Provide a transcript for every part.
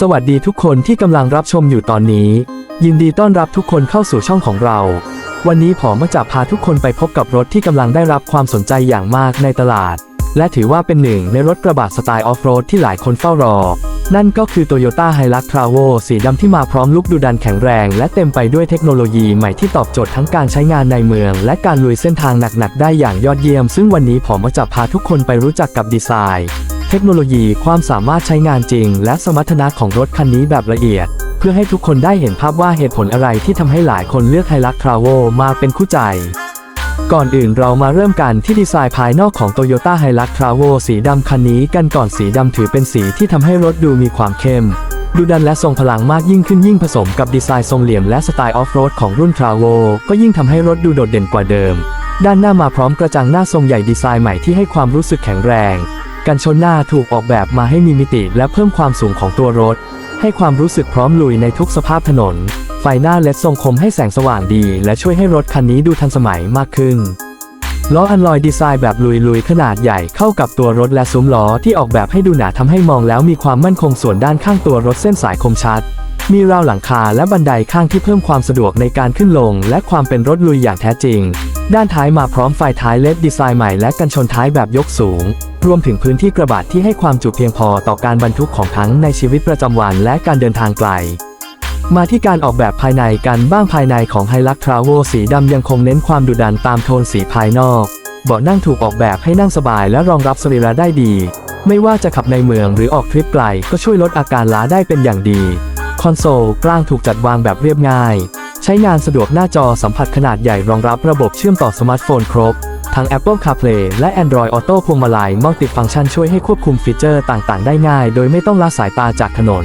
สวัสดีทุกคนที่กำลังรับชมอยู่ตอนนี้ ยินดีต้อนรับทุกคนเข้าสู่ช่องของเรา วันนี้ผมมาจะพาทุกคนไปพบกับรถที่กำลังได้รับความสนใจอย่างมากในตลาด และถือว่าเป็นหนึ่งในรถกระบะสไตล์ออฟโรดที่หลายคนเฝ้ารอ นั่นก็คือ Toyota Hilux Travo สีดำที่มาพร้อมลุคดูดันแข็งแรง และเต็มไปด้วยเทคโนโลยีใหม่ที่ตอบโจทย์ทั้งการใช้งานในเมือง และการลุยเส้นทางหนักๆได้อย่างยอดเยี่ยม ซึ่งวันนี้ผมมาจะพาทุกคนไปรู้จักกับดีไซน์ เทคโนโลยีความสามารถใช้งานจริง และสมรรถนะของรถคันนี้แบบละเอียด เพื่อให้ทุกคนได้เห็นภาพว่าเหตุผลอะไรที่ทำให้หลายคนเลือกไฮลักทราโวมาเป็นคู่ใจ ก่อนอื่นเรามาเริ่มกันที่ดีไซน์ภายนอกของ Toyota Hilux Travo สีดำคันนี้กันก่อนสีดำถือเป็นสีที่ทำให้รถดูมีความเข้มดูดันและทรงพลังมากยิ่งขึ้นยิ่งผสมกับดีไซน์ทรงเหลี่ยมและสไตล์ออฟโรดของรุ่น Travo ก็ยิ่งทำให้รถดูโดดเด่นกว่าเดิม ด้านหน้ามาพร้อมกระจังหน้าทรงใหญ่ดีไซน์ใหม่ที่ให้ความรู้สึกแข็งแรง กันชนหน้าถูกออกแบบมาให้มีมิติและเพิ่มความสูงของตัวรถ ให้ความรู้สึกพร้อมลุยในทุกสภาพถนน ไฟหน้าเลดทรงคมให้แสงสว่างดี และช่วยให้รถคันนี้ดูทันสมัยมากขึ้นล้ออันลอยดีไซน์แบบลุยๆ ขนาดใหญ่เข้ากับตัวรถและซุ้มล้อที่ออกแบบให้ดูหนาทำให้มองแล้วมีความมั่นคงส่วนด้านข้างตัวรถเส้นสายคมชัด มีราวหลังคาและบันไดข้างที่เพิ่มความสะดวกในการขึ้นลง และความเป็นรถลุยอย่างแท้จริง ด้านท้ายมาพร้อมไฟท้ายเลดดีไซน์ใหม่และกันชนท้ายแบบยกสูง รวมถึงพื้นที่กระบะที่ให้ความจุเพียงพอต่อการบรรทุกของทั้งในชีวิตประจำวันและการเดินทางไกล มาที่การออกแบบภายในกันบ้างภายในของ Hilux Travo สีดำยังคงเน้นความดุดันตามโทนสีภายนอก เบาะนั่งถูกออกแบบให้นั่งสบายและรองรับสรีระได้ดี ไม่ว่าจะขับในเมืองหรือออกทริปไกลก็ช่วยลดอาการล้าได้เป็นอย่างดี คอนโซลกลางถูกจัดวางแบบเรียบง่าย ใช้งานสะดวกหน้าจอสัมผัสขนาดใหญ่รองรับระบบเชื่อมต่อสมาร์ทโฟนครบ ทั้ง Apple CarPlay และ Android Auto พวงมาลัยมัลติฟังก์ชันช่วยให้ควบคุมฟีเจอร์ต่างๆ ได้ง่าย โดยไม่ต้องละสายตาจากถนน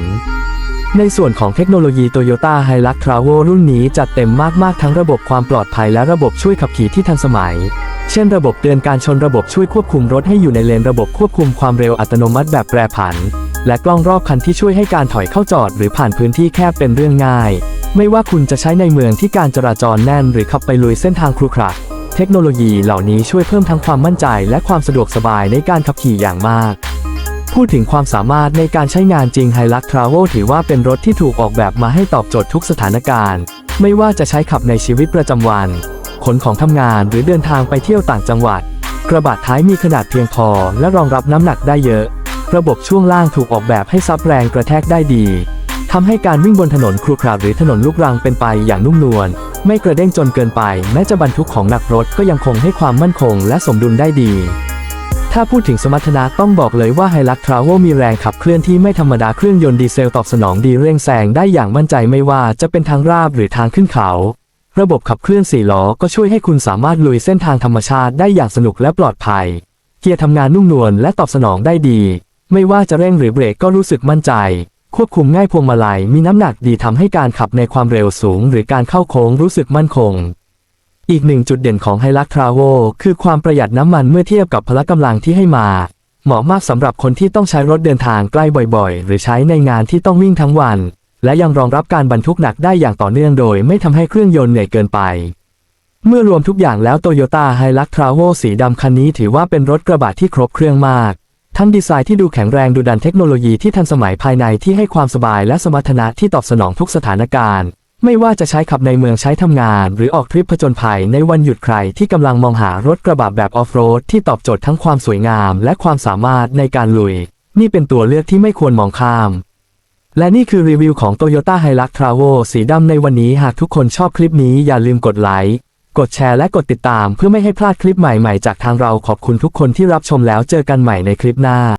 ในส่วนของเทคโนโลยี Toyota Hilux Travo รุ่นนี้จัดเต็มมาก ๆ ทั้งระบบความปลอดภัยและระบบช่วยขับขี่ที่ทันสมัย เช่น ระบบเตือนการชนระบบช่วยควบคุมรถให้อยู่ในเลนระบบควบคุมความเร็วอัตโนมัติแบบแปรผัน และกล้องรอบคันที่ช่วยให้การถอยเข้าจอด หรือผ่านพื้นที่แคบเป็นเรื่องง่าย ไม่ว่าคุณจะใช้ในเมืองที่การจราจรแน่นหรือขับไปลุยเส้นทางครุขระเทคโนโลยีเหล่านี้ช่วยเพิ่มทั้งความมั่นใจและความสะดวกสบายในการขับขี่อย่างมาก พูดถึงความสามารถในการใช้งานจริง Hilux Travo ถือว่าเป็นรถที่ถูกออกแบบมาให้ตอบโจทย์ทุกสถานการณ์ ไม่ว่าจะใช้ขับในชีวิตประจำวัน ขนของทำงานหรือเดินทางไปเที่ยวต่างจังหวัด กระบะท้ายมีขนาดเพียงพอและรองรับน้ำหนักได้เยอะ ระบบช่วงล่างถูกออกแบบให้ซับแรงกระแทกได้ดี ทำให้การวิ่งบนถนนครุขระหรือถนนลูกรังเป็นไปอย่างนุ่มนวล ไม่กระเด้งจนเกินไป แม้จะบรรทุกของหนักรถก็ยังคงให้ความมั่นคงและสมดุลได้ดี ถ้าพูดถึงสมรรถนะต้องบอกเลยว่า Hilux Travo มีแรงขับเคลื่อนที่ไม่ธรรมดาเครื่องยนต์ดีเซลตอบสนองดีเร่งแซงได้อย่างมั่นใจไม่ว่าจะเป็นทางราบหรือทางขึ้นเขา ระบบขับเคลื่อน4ล้อก็ช่วยให้คุณสามารถลุยเส้นทางธรรมชาติได้อย่างสนุกและปลอดภัย เกียร์ทำงานนุ่มนวลและตอบสนองได้ดี ไม่ว่าจะเร่งหรือเบรกก็รู้สึกมั่นใจ ควบคุมง่ายพวงมาลัยมีน้ำหนักดีทำให้การขับในความเร็วสูง หรือการเข้าโค้งรู้สึกมั่นคง อีกหนึ่งจุดเด่นของ Hilux Travo คือความประหยัดน้ำมันเมื่อเทียบกับพละกำลังที่ให้มา เหมาะมากสำหรับคนที่ต้องใช้รถเดินทางใกล้บ่อยๆ หรือใช้ในงานที่ต้องวิ่งทั้งวัน และยังรองรับการบรรทุกหนักได้อย่างต่อเนื่องโดย ไม่ทำให้เครื่องยนต์เหนื่อยเกินไปเมื่อรวมทุกอย่างแล้ว Toyota Hilux Travo สีดำคันนี้ถือว่าเป็นรถกระบะที่ครบเครื่องมาก ทั้งดีไซน์ที่ดูแข็งแรงดูดันเทคโนโลยีที่ทันสมัยภายในที่ให้ความสบายและสมรรถนะที่ตอบสนองทุกสถานการณ์ ไม่ว่าจะใช้ขับในเมืองใช้ทำงาน หรือออกทริปผจญภัยในวันหยุดใครที่กำลังมองหารถกระบะแบบออฟโรดที่ตอบโจทย์ทั้งความสวยงาม และความสามารถในการลุย นี่เป็นตัวเลือกที่ไม่ควรมองข้าม และนี่คือรีวิวของ Toyota Hilux Travo สีดำในวันนี้หากทุกคนชอบคลิปนี้อย่าลืมกดไลค์ กดแชร์และกดติดตามเพื่อไม่ให้พลาดคลิปใหม่ๆ จากทางเราขอบคุณทุกคนที่รับชมแล้วเจอกันใหม่ในคลิปหน้า